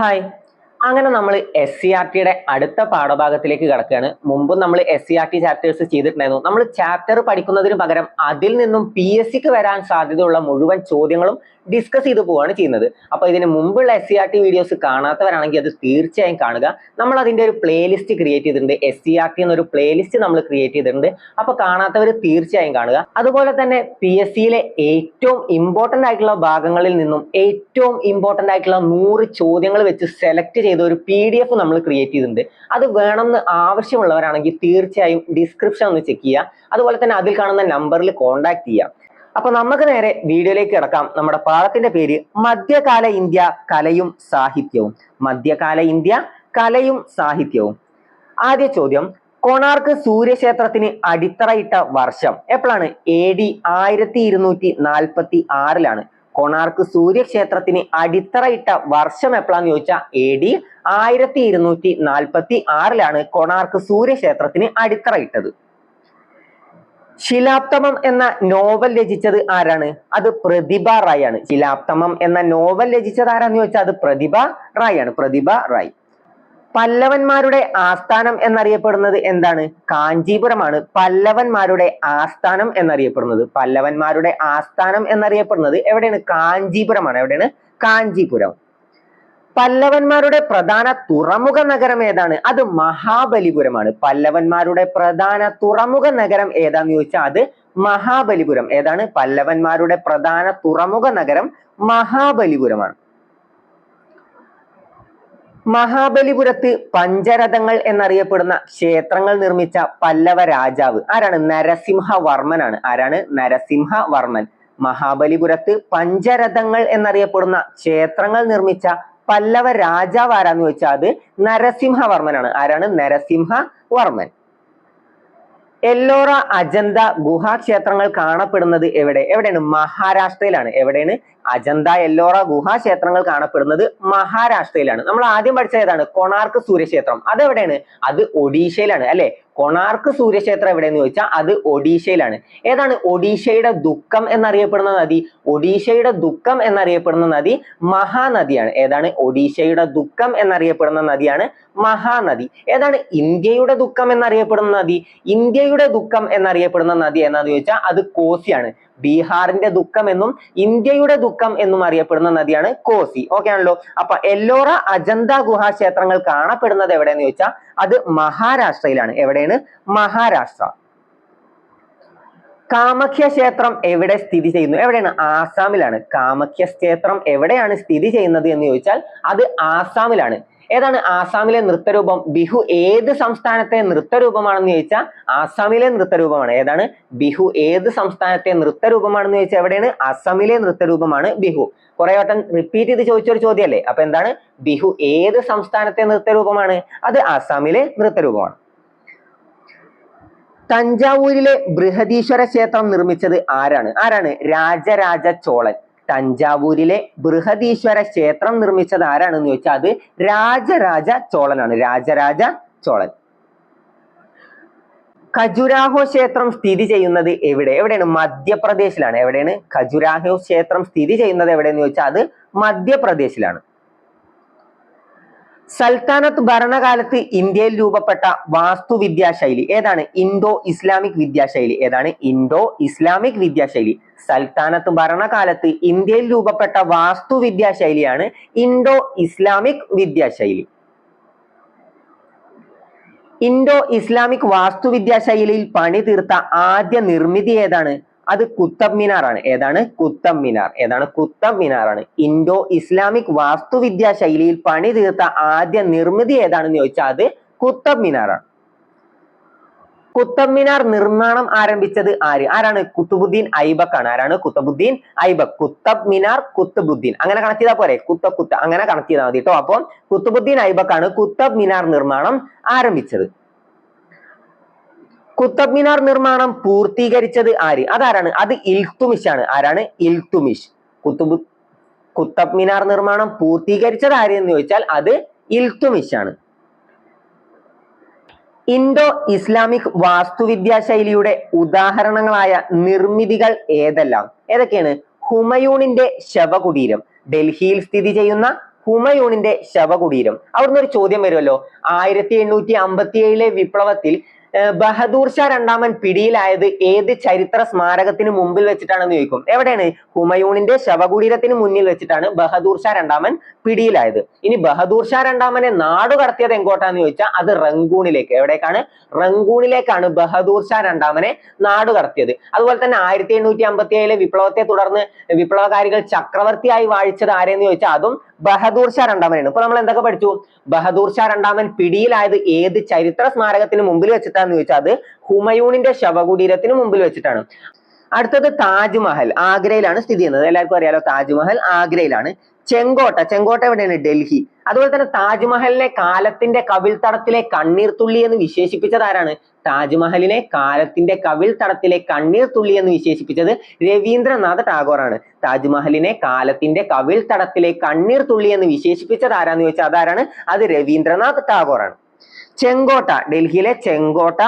Hi. അങ്ങനെ നമ്മൾ S C R ടിയുടെ അടുത്ത പാഠഭാഗത്തിലേക്ക് കിടക്കുകയാണ്. മുമ്പും നമ്മൾ S C R T chapters ചെയ്തിട്ടുണ്ടായിരുന്നു. നമ്മൾ ചാപ്റ്റർ പഠിക്കുന്നതിന് പകരം അതിൽ നിന്നും പി എസ് സിക്ക് വരാൻ സാധ്യതയുള്ള മുഴുവൻ ചോദ്യങ്ങളും ഡിസ്കസ് ചെയ്തു പോവുകയാണ് ചെയ്യുന്നത്. അപ്പൊ ഇതിന് മുമ്പുള്ള S C R T videos കാണാത്തവരാണെങ്കിൽ അത് തീർച്ചയായും കാണുക. നമ്മൾ അതിന്റെ ഒരു പ്ലേലിസ്റ്റ് ക്രിയേറ്റ് ചെയ്തിട്ടുണ്ട്. എസ് സി ആർ ടി എന്നൊരു പ്ലേലിസ്റ്റ് നമ്മൾ ക്രിയേറ്റ് ചെയ്തിട്ടുണ്ട്. അപ്പൊ കാണാത്തവർ തീർച്ചയായും കാണുക. അതുപോലെ തന്നെ പി എസ് സിയിലെ ഏറ്റവും ഇമ്പോർട്ടന്റ് ആയിട്ടുള്ള ഭാഗങ്ങളിൽ നിന്നും ഏറ്റവും ഇമ്പോർട്ടന്റ് ആയിട്ടുള്ള നൂറ് ചോദ്യങ്ങൾ വെച്ച് സെലക്ട് ചെയ്ത ഒരു പി ഡി എഫ് നമ്മൾ ക്രിയേറ്റ് ചെയ്തിട്ടുണ്ട്. അത് വേണമെന്ന് ആവശ്യമുള്ളവരാണെങ്കിൽ തീർച്ചയായും ഡിസ്ക്രിപ്ഷൻ ഒന്ന് ചെക്ക് ചെയ്യുക. അതുപോലെ തന്നെ അതിൽ കാണുന്ന നമ്പറിൽ കോൺടാക്ട് ചെയ്യാം അപ്പൊ നമുക്ക് നേരെ വീഡിയോയിലേക്ക് കിടക്കാം. നമ്മുടെ പാഠത്തിന്റെ പേര് മധ്യകാല ഇന്ത്യ കലയും സാഹിത്യവും. മധ്യകാല ഇന്ത്യ കലയും സാഹിത്യവും. ആദ്യ ചോദ്യം കൊണാർക്ക് സൂര്യക്ഷേത്രത്തിന് അടിത്തറയിട്ട വർഷം എപ്പോഴാണ്? എ ഡി ആയിരത്തി ഇരുന്നൂറ്റി നാൽപ്പത്തി ആറിലാണ്. കൊണാർക്ക് സൂര്യക്ഷേത്രത്തിന് അടിത്തറയിട്ട വർഷം എപ്പോഴാന്ന് ചോദിച്ചാൽ എ ഡി ആയിരത്തി ഇരുന്നൂറ്റി നാൽപ്പത്തി ആറിലാണ് കൊണാർക്ക് സൂര്യക്ഷേത്രത്തിന് അടിത്തറയിട്ടത്. ശിലാപ്തമം എന്ന നോവൽ രചിച്ചത് ആരാണ്? അത് പ്രതിഭ റായ് ആണ്. ശിലാപ്തമം എന്ന നോവൽ രചിച്ചത് ആരാന്ന് ചോദിച്ചാൽ അത് പ്രതിഭ റായ് ആണ്. പ്രതിഭ റായ്. പല്ലവന്മാരുടെ ആസ്ഥാനം എന്നറിയപ്പെടുന്നത് എന്താണ്? കാഞ്ചീപുരമാണ്. പല്ലവന്മാരുടെ ആസ്ഥാനം എന്നറിയപ്പെടുന്നത്. പല്ലവന്മാരുടെ ആസ്ഥാനം എന്നറിയപ്പെടുന്നത് എവിടെയാണ്? കാഞ്ചീപുരമാണ്. എവിടെയാണ്? കാഞ്ചീപുരം. പല്ലവന്മാരുടെ പ്രധാന തുറമുഖ നഗരം ഏതാണ്? അത് മഹാബലിപുരമാണ്. പല്ലവന്മാരുടെ പ്രധാന തുറമുഖ നഗരം ഏതാന്ന് ചോദിച്ചാൽ അത് മഹാബലിപുരം. ഏതാണ്? പല്ലവന്മാരുടെ പ്രധാന തുറമുഖ നഗരം മഹാബലിപുരമാണ്. മഹാബലിപുരത്ത് പഞ്ചരഥങ്ങൾ എന്നറിയപ്പെടുന്ന ക്ഷേത്രങ്ങൾ നിർമ്മിച്ച പല്ലവ രാജാവ്. ആരാണ്? നരസിംഹവർമ്മനാണ്. ആരാണ്? നരസിംഹവർമ്മൻ. മഹാബലിപുരത്ത് പഞ്ചരഥങ്ങൾ എന്നറിയപ്പെടുന്ന ക്ഷേത്രങ്ങൾ നിർമ്മിച്ച പല്ലവ രാജാവ് ആരാന്ന് വെച്ചാൽ അത് നരസിംഹവർമ്മനാണ്. ആരാണ്? നരസിംഹവർമ്മൻ. എല്ലോറ അജന്ത ഗുഹാക്ഷേത്രങ്ങൾ കാണപ്പെടുന്നത് എവിടെ? എവിടെയാണ്? മഹാരാഷ്ട്രയിലാണ്. എവിടെയാണ്? അജന്ത എല്ലോറ ഗുഹാക്ഷേത്രങ്ങൾ കാണപ്പെടുന്നത് മഹാരാഷ്ട്രയിലാണ്. നമ്മൾ ആദ്യം പഠിച്ച ഏതാണ്? കൊണാർക്ക് സൂര്യക്ഷേത്രം. അതെവിടെയാണ്? അത് ഒഡീഷയിലാണ് അല്ലെ? കൊണാർക്ക് സൂര്യക്ഷേത്രം എവിടെയെന്ന് ചോദിച്ചാൽ അത് ഒഡീഷയിലാണ്. ഏതാണ്? ഒഡീഷയുടെ ദുഃഖം എന്നറിയപ്പെടുന്ന നദി. ഒഡീഷയുടെ ദുഃഖം എന്നറിയപ്പെടുന്ന നദി മഹാനദിയാണ്. ഏതാണ്? ഒഡീഷയുടെ ദുഃഖം എന്നറിയപ്പെടുന്ന നദിയാണ് മഹാനദി. ഏതാണ്? ഇന്ത്യയുടെ ദുഃഖം എന്നറിയപ്പെടുന്ന നദി. ഇന്ത്യയുടെ ദുഃഖം എന്നറിയപ്പെടുന്ന നദി എന്നാന്ന് ചോദിച്ചാൽ അത് കോസിയാണ്. ബീഹാറിന്റെ ദുഃഖം എന്നും ഇന്ത്യയുടെ ദുഃഖം എന്നും അറിയപ്പെടുന്ന നദിയാണ് കോസി. ഓക്കെ ആണല്ലോ? അപ്പൊ എല്ലോറ അജന്ത ഗുഹാ ക്ഷേത്രങ്ങൾ കാണപ്പെടുന്നത് എവിടെയെന്ന് ചോദിച്ചാൽ അത് മഹാരാഷ്ട്രയിലാണ്. എവിടെയാണ്? മഹാരാഷ്ട്ര. കാമഖ്യ ക്ഷേത്രം എവിടെ സ്ഥിതി ചെയ്യുന്നു? എവിടെയാണ്? ആസാമിലാണ്. കാമഖ്യ ക്ഷേത്രം എവിടെയാണ് സ്ഥിതി ചെയ്യുന്നത് എന്ന് ചോദിച്ചാൽ അത് ആസാമിലാണ്. ഏതാണ്? ആസാമിലെ നൃത്തരൂപം. ബിഹു ഏത് സംസ്ഥാനത്തെ നൃത്തരൂപമാണെന്ന് ചോദിച്ചാൽ ആസാമിലെ നൃത്തരൂപമാണ്. ഏതാണ്? ബിഹു ഏത് സംസ്ഥാനത്തെ നൃത്തരൂപമാണെന്ന് ചോദിച്ചാൽ എവിടെയാണ്? അസമിലെ നൃത്തരൂപമാണ് ബിഹു. കുറെ വട്ടം റിപ്പീറ്റ് ചെയ്ത് ചോദിച്ചൊരു ചോദ്യമല്ലേ? അപ്പൊ എന്താണ്? ബിഹു ഏത് സംസ്ഥാനത്തെ നൃത്തരൂപമാണ്? അത് ആസാമിലെ നൃത്തരൂപമാണ്. തഞ്ചാവൂരിലെ ബൃഹദീശ്വര ക്ഷേത്രം നിർമ്മിച്ചത് ആരാണ്? ആരാണ്? രാജരാജ ചോളൻ. തഞ്ചാവൂരിലെ ബൃഹദീശ്വര ക്ഷേത്രം നിർമ്മിച്ചത് ആരാണെന്ന് ചോദിച്ചാൽ അത് രാജരാജ ചോളനാണ്. രാജരാജ ചോളൻ. ഖജുരാഹോ ക്ഷേത്രം സ്ഥിതി ചെയ്യുന്നത് എവിടെ? എവിടെയാണ്? മധ്യപ്രദേശിലാണ്. എവിടെയാണ്? ഖജുരാഹോ ക്ഷേത്രം സ്ഥിതി ചെയ്യുന്നത് എവിടെയെന്ന് ചോദിച്ചാൽ അത് മധ്യപ്രദേശിലാണ്. സൽത്താനത്ത് ഭരണകാലത്ത് ഇന്ത്യയിൽ രൂപപ്പെട്ട വാസ്തുവിദ്യാശൈലി ഏതാണ്? ഇൻഡോ ഇസ്ലാമിക് വിദ്യാശൈലി. ഏതാണ്? ഇൻഡോ ഇസ്ലാമിക് വിദ്യാശൈലി. സൽത്താനത്ത് ഭരണകാലത്ത് ഇന്ത്യയിൽ രൂപപ്പെട്ട വാസ്തുവിദ്യാശൈലിയാണ് ഇൻഡോ ഇസ്ലാമിക് വിദ്യാശൈലി. ഇൻഡോ ഇസ്ലാമിക് വാസ്തുവിദ്യാശൈലിയിൽ പണി തീർത്ത ആദ്യ നിർമ്മിതി ഏതാണ്? അത് കുത്തബ് മിനാർ ആണ് ഏതാണ്? കുത്തബ് മിനാർ. ഏതാണ്? കുത്തബ് മിനാർ ആണ് ഇൻഡോ ഇസ്ലാമിക് വാസ്തുവിദ്യാ ശൈലിയിൽ പണി തീർത്ത ആദ്യ നിർമ്മിതി ഏതാണെന്ന് ചോദിച്ചാൽ അത് കുത്തബ് മിനാർ ആണ് കുത്തബ് മിനാർ നിർമ്മാണം ആരംഭിച്ചത് ആര്? ആരാണ്? കുത്തുബുദ്ദീൻ ഐബക് ആണ് ആരാണ്? കുത്തബുദ്ദീൻ ഐബക് കുത്തബ് മിനാർ കുത്തുബുദ്ദീൻ. അങ്ങനെ കണക്ട് ചെയ്താൽ പോരെ? കുത്ത കുത്ത. അങ്ങനെ കണക്ട് ചെയ്താൽ മതി കേട്ടോ അപ്പോൾ കുത്തുബുദ്ദീൻ ആണ് കുത്തബ് മിനാർ നിർമ്മാണം ആരംഭിച്ചത്. കുത്തബ് മിനാർ നിർമ്മാണം പൂർത്തീകരിച്ചത് ആര്? അതാരാണ്? അത് ഇൽത്തുമിഷ് ആണ്. ആരാണ്? ഇൽത്തുമിഷ്. കുത്തുബ് കുത്തബ് മിനാർ നിർമ്മാണം പൂർത്തീകരിച്ചത് ആര് എന്ന് ചോദിച്ചാൽ അത് ഇൽത്തുമിഷ് ആണ്. ഇൻഡോ ഇസ്ലാമിക് വാസ്തുവിദ്യാ ശൈലിയുടെ ഉദാഹരണങ്ങളായ നിർമ്മിതികൾ ഏതെല്ലാം? ഏതൊക്കെയാണ്? ഹുമയൂണിന്റെ ശവകുടീരം. ഡൽഹിയിൽ സ്ഥിതി ചെയ്യുന്ന ഹുമയൂണിന്റെ ശവകുടീരം. അവിടുന്ന് ഒരു ചോദ്യം വരുമല്ലോ. ആയിരത്തി എണ്ണൂറ്റി അമ്പത്തി ഏഴിലെ വിപ്ലവത്തിൽ ബഹദൂർ ഷാ രണ്ടാമൻ പിടിയിലായത് ഏത് ചരിത്ര സ്മാരകത്തിന് മുമ്പിൽ വെച്ചിട്ടാണെന്ന് ചോദിക്കും. എവിടെയാണ്? ഹുമയൂണിന്റെ ശവകുടീരത്തിന് മുന്നിൽ വെച്ചിട്ടാണ് ബഹദൂർ ഷാ രണ്ടാമൻ പിടിയിലായത്. ഇനി ബഹദൂർ ഷാ രണ്ടാമനെ നാട് കടത്തിയത് എങ്ങോട്ടാന്ന് ചോദിച്ചാൽ അത് റങ്കൂണിലേക്ക് എവിടേക്കാണ്? റങ്കൂണിലേക്കാണ് ബഹദൂർ ഷാ രണ്ടാമനെ നാട് കടത്തിയത്. അതുപോലെ തന്നെ ആയിരത്തി എണ്ണൂറ്റി അമ്പത്തി ഏഴിലെ വിപ്ലവത്തെ തുടർന്ന് വിപ്ലവകാരികൾ ചക്രവർത്തിയായി വാഴിച്ചത് ആരെന്ന് ചോദിച്ചാൽ അതും ബഹദൂർ ഷാ രണ്ടാമനാണ് ഇപ്പൊ നമ്മൾ എന്തൊക്കെ പഠിച്ചു? ബഹദൂർ ഷാ രണ്ടാമൻ പിടിയിലായത് ഏത് ചരിത്ര സ്മാരകത്തിന് മുമ്പിൽ വെച്ചിട്ടാന്ന് ചോദിച്ചാൽ അത് ഹുമയൂണിന്റെ ശവകുടീരത്തിന് മുമ്പിൽ വെച്ചിട്ടാണ്. അടുത്തത് താജ്മഹൽ ആഗ്രയിലാണ് സ്ഥിതി ചെയ്യുന്നത്. എല്ലാവർക്കും അറിയാലോ താജ്മഹൽ ആഗ്രയിലാണ്. ചെങ്കോട്ട ചെങ്കോട്ട എവിടെയാണ്? ഡൽഹി. അതുപോലെ തന്നെ താജ്മഹലിനെ കാലത്തിന്റെ കവിൾത്തടത്തിലെ കണ്ണീർ തുള്ളി എന്ന് വിശേഷിപ്പിച്ചത് ആരാണ്? താജ്മഹലിനെ കാലത്തിന്റെ കവിൾത്തടത്തിലെ കണ്ണീർ തുള്ളി എന്ന് വിശേഷിപ്പിച്ചത് രവീന്ദ്രനാഥ ടാഗോർ ആണ് താജ്മഹലിനെ കാലത്തിന്റെ കവിൾത്തടത്തിലെ കണ്ണീർ തുള്ളി എന്ന് വിശേഷിപ്പിച്ചത് ആരാന്ന് ചോദിച്ചാൽ അതാരാണ്? അത് രവീന്ദ്രനാഥ് ടാഗോർ ആണ് ചെങ്കോട്ട ഡൽഹിയിലെ ചെങ്കോട്ട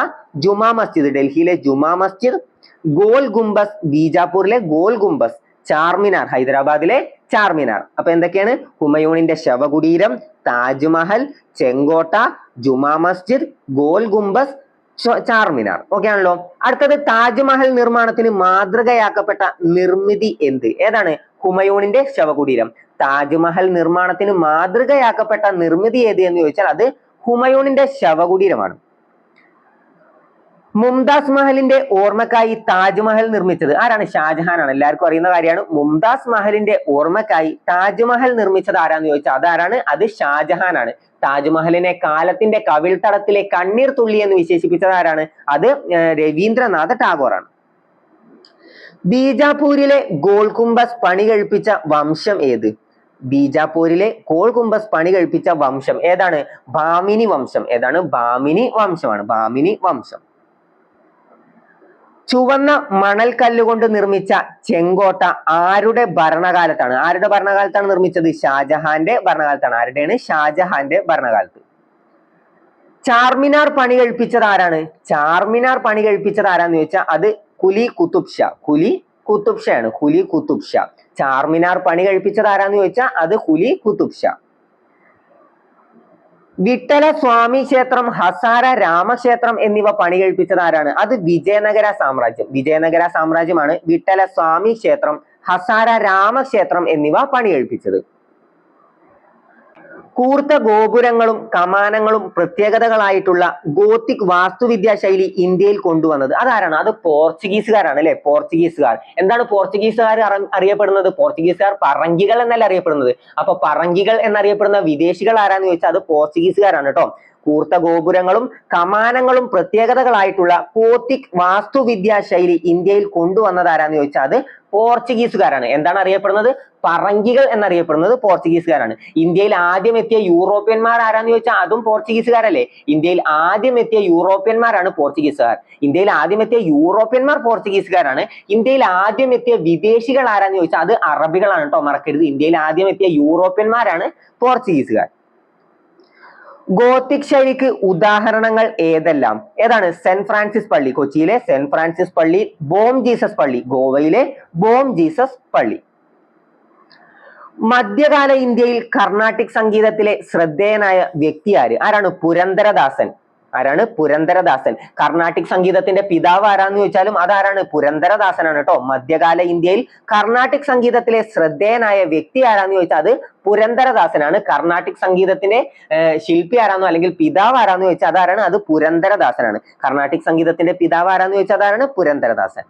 ജുമാ മസ്ജിദ് ഡൽഹിയിലെ ജുമാ മസ്ജിദ് ഗോൽ ഗുംബസ് ബീജാപൂരിലെ ഗോൽ ഗുംബസ് ചാർമിനാർ ഹൈദരാബാദിലെ ചാർമിനാർ. അപ്പൊ എന്തൊക്കെയാണ്? ഹുമയൂണിന്റെ ശവകുടീരം താജ്മഹൽ ചെങ്കോട്ട ജുമാ മസ്ജിദ് ഗോൽ ഗുംബസ് ചാർമിനാർ. ഓക്കെ ആണല്ലോ? അടുത്തത് താജ്മഹൽ നിർമ്മാണത്തിന് മാതൃകയാക്കപ്പെട്ട നിർമ്മിതി എന്ത്? ഏതാണ്? ഹുമയൂണിന്റെ ശവകുടീരം. താജ്മഹൽ നിർമ്മാണത്തിന് മാതൃകയാക്കപ്പെട്ട നിർമ്മിതി ഏത് എന്ന് ചോദിച്ചാൽ അത് ഹുമയൂണിന്റെ ശവകുടീരമാണ്. മുംതാസ് മഹലിന്റെ ഓർമ്മക്കായി താജ്മഹൽ നിർമ്മിച്ചത്. ആരാണ്? ഷാജഹാൻ ആണ്. എല്ലാവർക്കും അറിയുന്ന കാര്യമാണ്. മുംതാസ് മഹലിന്റെ ഓർമ്മക്കായി താജ്മഹൽ നിർമ്മിച്ചത് ആരാന്ന് ചോദിച്ചാൽ അതാരാണ്? അത് ഷാജഹാൻ ആണ്. താജ്മഹലിനെ കാലത്തിന്റെ കവിൾത്തടത്തിലെ കണ്ണീർ തുള്ളി എന്ന് വിശേഷിപ്പിച്ചത് ആരാണ്? അത് രവീന്ദ്രനാഥ ടാഗോർ ആണ്. ബീജാപൂരിലെ ഗോൾകുംബസ് പണി കഴിപ്പിച്ച വംശം ഏത്? ബീജാപൂരിലെ കോൾകുംബസ് പണി കഴിപ്പിച്ച വംശം ഏതാണ്? ഭാമിനി വംശം. ഏതാണ്? ഭാമിനി വംശമാണ്. ഭാമിനി വംശം. ചുവന്ന മണൽക്കല്ലുകൊണ്ട് നിർമ്മിച്ച ചെങ്കോട്ട ആരുടെ ഭരണകാലത്താണ്? ആരുടെ ഭരണകാലത്താണ് നിർമ്മിച്ചത്? ഷാജഹാന്റെ ഭരണകാലത്താണ്. ആരുടെയാണ്? ഷാജഹാന്റെ ഭരണകാലത്ത്. ചാർമിനാർ പണി കഴിപ്പിച്ചത് ആരാണ്? ചാർമിനാർ പണി കഴിപ്പിച്ചത് ആരാന്ന് ചോദിച്ചാൽ അത് കുലി കുത്തുബ് ഷാ. കുലി കുത്തുബ് ഷാ ആണ് കുലി കുത്തുബ് ഷാ. ചാർമിനാർ പണി കഴിപ്പിച്ചത് ആരാന്ന് ചോദിച്ചാൽ അത് കുലി കുത്തുബ് ഷാ. വിട്ടല സ്വാമി ക്ഷേത്രം ഹസാര രാമക്ഷേത്രം എന്നിവ പണി കഴിപ്പിച്ചത് ആരാണ്? അത് വിജയനഗര സാമ്രാജ്യം. വിജയനഗര സാമ്രാജ്യമാണ് വിട്ടല സ്വാമി ക്ഷേത്രം ഹസാര രാമക്ഷേത്രം എന്നിവ പണി കഴിപ്പിച്ചത് കൂർത്ത ഗോപുരങ്ങളും കമാനങ്ങളും പ്രത്യേകതകളായിട്ടുള്ള ഗോത്തിക് വാസ്തുവിദ്യാ ശൈലി ഇന്ത്യയിൽ കൊണ്ടുവന്നത്. അതാരാണ്? അത് പോർച്ചുഗീസുകാരാണ് അല്ലെ? പോർച്ചുഗീസുകാർ. എന്താണ് പോർച്ചുഗീസുകാർ അറിയപ്പെടുന്നത്? പോർച്ചുഗീസുകാർ പറങ്കികൾ എന്നല്ല അറിയപ്പെടുന്നത്. അപ്പൊ പറങ്കികൾ എന്നറിയപ്പെടുന്ന വിദേശികൾ ആരാന്ന് ചോദിച്ചാൽ അത് പോർച്ചുഗീസുകാരാണ് കേട്ടോ. കൂർത്ത ഗോപുരങ്ങളും കമാനങ്ങളും പ്രത്യേകതകളായിട്ടുള്ള ഗോത്തിക് വാസ്തുവിദ്യാ ശൈലി ഇന്ത്യയിൽ കൊണ്ടുവന്നത് ആരാന്ന് ചോദിച്ചാൽ അത് പോർച്ചുഗീസുകാരാണ്. എന്താണ് അറിയപ്പെടുന്നത്? പറങ്കികൾ എന്നറിയപ്പെടുന്നത് പോർച്ചുഗീസുകാരാണ്. ഇന്ത്യയിൽ ആദ്യം എത്തിയ യൂറോപ്യന്മാർ ആരാന്ന് ചോദിച്ചാൽ അതും പോർച്ചുഗീസുകാരല്ലേ? ഇന്ത്യയിൽ ആദ്യം എത്തിയ യൂറോപ്യന്മാരാണ് പോർച്ചുഗീസുകാർ. ഇന്ത്യയിൽ ആദ്യം എത്തിയ യൂറോപ്യന്മാർ പോർച്ചുഗീസുകാരാണ്. ഇന്ത്യയിൽ ആദ്യം എത്തിയ വിദേശികൾ ആരാന്ന് ചോദിച്ചാൽ അത് അറബികളാണ് കേട്ടോ മറക്കരുത്. ഇന്ത്യയിൽ ആദ്യം എത്തിയ യൂറോപ്യന്മാരാണ് പോർച്ചുഗീസുകാർ. ഗോത്തിക് ശൈലിക്ക് ഉദാഹരണങ്ങൾ ഏതെല്ലാം? ഏതാണ്? സെന്റ് ഫ്രാൻസിസ് പള്ളി കൊച്ചിയിലെ സെന്റ് ഫ്രാൻസിസ് പള്ളി ബോം ജീസസ് പള്ളി ഗോവയിലെ ബോം ജീസസ് പള്ളി. മധ്യകാല ഇന്ത്യയിൽ കർണാട്ടിക് സംഗീതത്തിലെ ശ്രദ്ധേയനായ വ്യക്തി ആര്? ആരാണ്? പുരന്ദരദാസൻ. ആരാണ്? പുരന്തരദാസൻ കർണാട്ടിക് സംഗീതത്തിന്റെ പിതാവ് ആരാന്ന് ചോദിച്ചാലും അതാരാണ്? പുരന്തരദാസനാണ് കേട്ടോ. മധ്യകാല ഇന്ത്യയിൽ കർണാട്ടിക് സംഗീതത്തിലെ ശ്രദ്ധേയനായ വ്യക്തി ആരാന്ന് ചോദിച്ചാൽ അത് പുരന്തരദാസനാണ് കർണാട്ടിക് സംഗീതത്തിന്റെ ശില്പി ആരാന്നോ അല്ലെങ്കിൽ പിതാവ് ആരാന്ന് ചോദിച്ചാൽ അതാരാണ്? അത് പുരന്തരദാസനാണ് കർണാട്ടിക് സംഗീതത്തിന്റെ പിതാവ് ആരാന്ന് ചോദിച്ചാൽ അതാരാണ്? പുരന്ദരദാസൻ.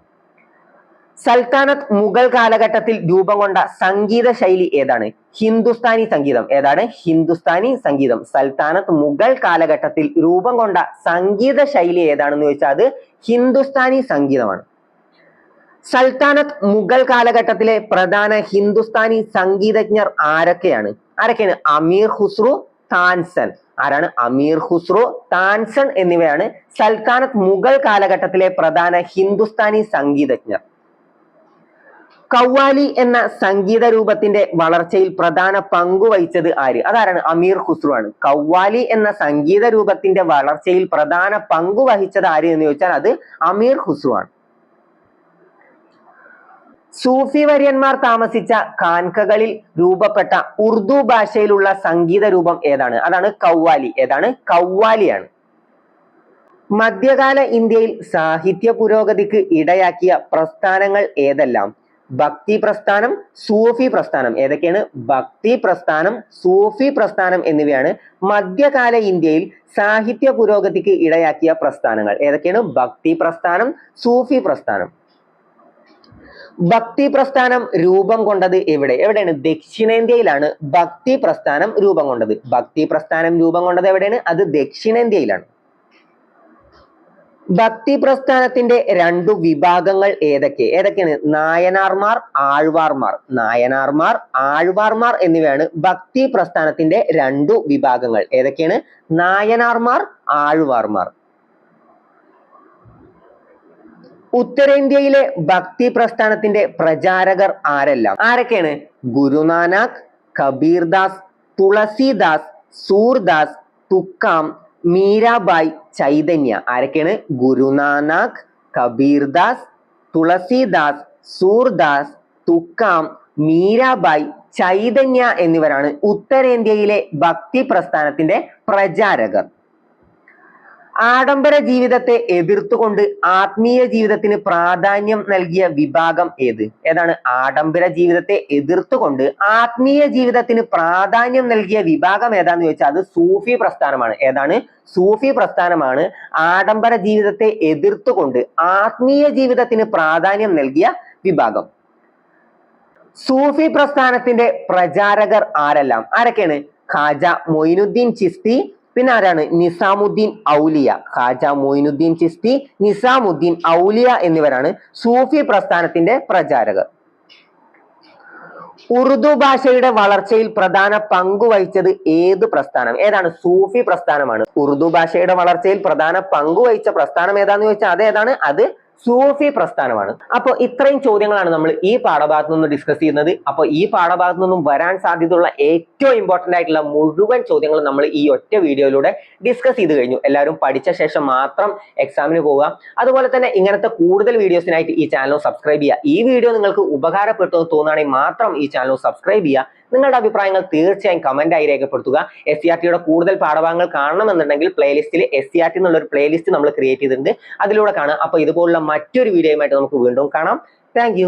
സൽത്താനത്ത് മുഗൾ കാലഘട്ടത്തിൽ രൂപം കൊണ്ട സംഗീത ശൈലി ഏതാണ്? ഹിന്ദുസ്ഥാനി സംഗീതം. ഏതാണ്? ഹിന്ദുസ്ഥാനി സംഗീതം. സൽത്താനത്ത് മുഗൾ കാലഘട്ടത്തിൽ രൂപം കൊണ്ട സംഗീത ശൈലി ഏതാണെന്ന് ചോദിച്ചാൽ അത് ഹിന്ദുസ്ഥാനി സംഗീതമാണ്. സൽത്താനത്ത് മുഗൾ കാലഘട്ടത്തിലെ പ്രധാന ഹിന്ദുസ്ഥാനി സംഗീതജ്ഞർ ആരൊക്കെയാണ്? ആരൊക്കെയാണ്? അമീർ ഖുസ്രു താൻസൻ. ആരാണ്? അമീർ ഖുസ്രു താൻസൺ എന്നിവയാണ് സൽത്താനത്ത് മുഗൾ കാലഘട്ടത്തിലെ പ്രധാന ഹിന്ദുസ്ഥാനി സംഗീതജ്ഞർ. കവ്വാലി എന്ന സംഗീത രൂപത്തിന്റെ വളർച്ചയിൽ പ്രധാന പങ്കു വഹിച്ചത് ആര്? അതാരാണ്? അമീർ ഖുസ്രു ആണ് കവ്വാലി എന്ന സംഗീത രൂപത്തിന്റെ വളർച്ചയിൽ പ്രധാന പങ്കു വഹിച്ചത് ആര് എന്ന് ചോദിച്ചാൽ അത് അമീർ ഖുസ്രു ആണ് സൂഫി വര്യന്മാർ താമസിച്ച കാൻകകളിൽ രൂപപ്പെട്ട ഉറുദു ഭാഷയിലുള്ള സംഗീത രൂപം ഏതാണ്? അതാണ് കവ്വാലി. ഏതാണ്? കവ്വാലിയാണ്. മധ്യകാല ഇന്ത്യയിൽ സാഹിത്യ പുരോഗതിക്ക് ഇടയാക്കിയ പ്രസ്ഥാനങ്ങൾ ഏതെല്ലാം? ഭക്തി പ്രസ്ഥാനം സൂഫി പ്രസ്ഥാനം. ഏതൊക്കെയാണ്? ഭക്തി പ്രസ്ഥാനം സൂഫി പ്രസ്ഥാനം എന്നിവയാണ് മധ്യകാല ഇന്ത്യയിൽ സാഹിത്യ പുരോഗതിക്ക് ഇടയാക്കിയ പ്രസ്ഥാനങ്ങൾ. ഏതൊക്കെയാണ്? ഭക്തി പ്രസ്ഥാനം സൂഫി പ്രസ്ഥാനം. ഭക്തി പ്രസ്ഥാനം രൂപം കൊണ്ടത് എവിടെ? എവിടെയാണ്? ദക്ഷിണേന്ത്യയിലാണ് ഭക്തി പ്രസ്ഥാനം രൂപം കൊണ്ടത്. ഭക്തി പ്രസ്ഥാനം രൂപം കൊണ്ടത് എവിടെയാണ്? അത് ദക്ഷിണേന്ത്യയിലാണ്. ഭക്തി പ്രസ്ഥാനത്തിന്റെ രണ്ടു വിഭാഗങ്ങൾ ഏതൊക്കെ? ഏതൊക്കെയാണ്? നായനാർമാർ ആഴ്വാർമാർ. നായനാർമാർ ആഴ്വാർമാർ എന്നിവയാണ് ഭക്തി പ്രസ്ഥാനത്തിന്റെ രണ്ടു വിഭാഗങ്ങൾ. ഏതൊക്കെയാണ്? നായനാർമാർ ആഴ്വാർമാർ. ഉത്തരേന്ത്യയിലെ ഭക്തി പ്രസ്ഥാനത്തിന്റെ പ്രചാരകർ ആരെല്ലാം? ആരൊക്കെയാണ്? ഗുരുനാനാക്ക് കബീർദാസ് തുളസിദാസ് സൂർദാസ് തുക്കാം മീരാബായ് ചൈതന്യ. ആരൊക്കെയാണ്? ഗുരുനാനാക് കബീർദാസ് തുളസിദാസ് സൂർദാസ് തുക്കാം മീരാബായ് ചൈതന്യ എന്നിവരാണ് ഉത്തരേന്ത്യയിലെ ഭക്തി പ്രസ്ഥാനത്തിന്റെ പ്രചാരകർ. ആഡംബര ജീവിതത്തെ എതിർത്തുകൊണ്ട് ആത്മീയ ജീവിതത്തിന് പ്രാധാന്യം നൽകിയ വിഭാഗം ഏത്? ഏതാണ്? ആഡംബര ജീവിതത്തെ എതിർത്തുകൊണ്ട് ആത്മീയ ജീവിതത്തിന് പ്രാധാന്യം നൽകിയ വിഭാഗം ഏതാന്ന് ചോദിച്ചാൽ അത് സൂഫി പ്രസ്ഥാനമാണ്. ഏതാണ്? സൂഫി പ്രസ്ഥാനമാണ്. ആഡംബര ജീവിതത്തെ എതിർത്തുകൊണ്ട് ആത്മീയ ജീവിതത്തിന് പ്രാധാന്യം നൽകിയ വിഭാഗം. സൂഫി പ്രസ്ഥാനത്തിന്റെ പ്രചാരകർ ആരെല്ലാം? ആരൊക്കെയാണ്? ഖാജ മൊയിനുദ്ദീൻ ചിസ്തി പിന്നെ ആരാണ് നിസാമുദ്ദീൻ ഔലിയ ഖാജ മൊയിനുദ്ദീൻ ചിസ്തി നിസാമുദ്ദീൻ ഔലിയ എന്നിവരാണ് സൂഫി പ്രസ്ഥാനത്തിന്റെ പ്രചാരകർ. ഉറുദു ഭാഷയുടെ വളർച്ചയിൽ പ്രധാന പങ്ക് വഹിച്ചത് ഏത് പ്രസ്ഥാനം? ഏതാണ്? സൂഫി പ്രസ്ഥാനമാണ്. ഉറുദു ഭാഷയുടെ വളർച്ചയിൽ പ്രധാന പങ്ക് വഹിച്ച പ്രസ്ഥാനം ഏതാന്ന് ചോദിച്ചാൽ അത് ഏതാണ്? അത് സൂഫി പ്രസ്ഥാനമാണ്. അപ്പോൾ ഇത്രയും ചോദ്യങ്ങളാണ് നമ്മൾ ഈ പാഠഭാഗത്ത് നിന്ന് ഡിസ്കസ് ചെയ്യുന്നത്. അപ്പോൾ ഈ പാഠഭാഗത്ത് നിന്നും വരാൻ സാധ്യതയുള്ള ഏറ്റവും ഇമ്പോർട്ടന്റ് ആയിട്ടുള്ള മുഴുവൻ ചോദ്യങ്ങളും നമ്മൾ ഈ ഒറ്റ വീഡിയോയിലൂടെ ഡിസ്കസ് ചെയ്ത് കഴിഞ്ഞു. എല്ലാവരും പഠിച്ച ശേഷം മാത്രം എക്സാമിന് പോവുക. അതുപോലെ തന്നെ ഇങ്ങനത്തെ കൂടുതൽ വീഡിയോസിനായിട്ട് ഈ ചാനൽ സബ്സ്ക്രൈബ് ചെയ്യുക. ഈ വീഡിയോ നിങ്ങൾക്ക് ഉപകാരപ്പെട്ടു എന്ന് തോന്നുകയാണെങ്കിൽ മാത്രം ഈ ചാനൽ സബ്സ്ക്രൈബ് ചെയ്യുക. നിങ്ങളുടെ അഭിപ്രായങ്ങൾ തീർച്ചയായും കമന്റ് ആയി രേഖപ്പെടുത്തുക. എസ് സി ആർ ടിയുടെ കൂടുതൽ പാഠഭാഗങ്ങൾ കാണണമെന്നുണ്ടെങ്കിൽ പ്ലേലിസ്റ്റിൽ എസ് സി ആർ ടി എന്നുള്ള ഒരു പ്ലേലിസ്റ്റ് നമ്മൾ ക്രിയേറ്റ് ചെയ്തിട്ടുണ്ട്. അതിലൂടെ കാണാം. അപ്പോൾ ഇതുപോലുള്ള മറ്റൊരു വീഡിയോയുമായിട്ട് നമുക്ക് വീണ്ടും കാണാം. താങ്ക്